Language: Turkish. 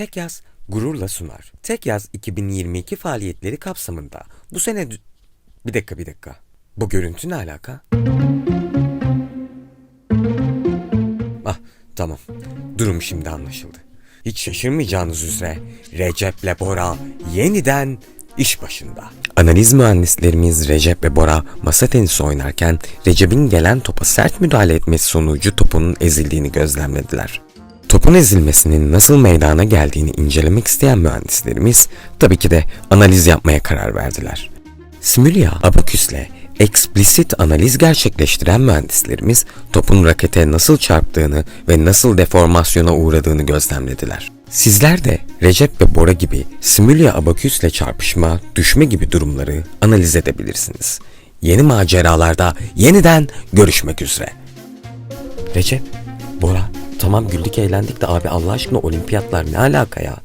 Tek Yaz gururla sunar. Tek Yaz 2022 faaliyetleri kapsamında bu sene... Bir dakika bir dakika. Bu görüntü ne alaka? Ah tamam. Durum şimdi anlaşıldı. Hiç şaşırmayacağınız üzere Recep Bora yeniden iş başında. Analiz mühendislerimiz Recep ve Bora masa tenisi oynarken Recep'in gelen topa sert müdahale etmesi sonucu topunun ezildiğini gözlemlediler. Topun ezilmesinin nasıl meydana geldiğini incelemek isteyen mühendislerimiz tabii ki de analiz yapmaya karar verdiler. Simülia Abaküs'le eksplisit analiz gerçekleştiren mühendislerimiz topun rakete nasıl çarptığını ve nasıl deformasyona uğradığını gözlemlediler. Sizler de Recep ve Bora gibi Simülia Abaküs'le çarpışma, düşme gibi durumları analiz edebilirsiniz. Yeni maceralarda yeniden görüşmek üzere. Recep, Bora, tamam güldük eğlendik de abi Allah aşkına olimpiyatlar ne alaka ya?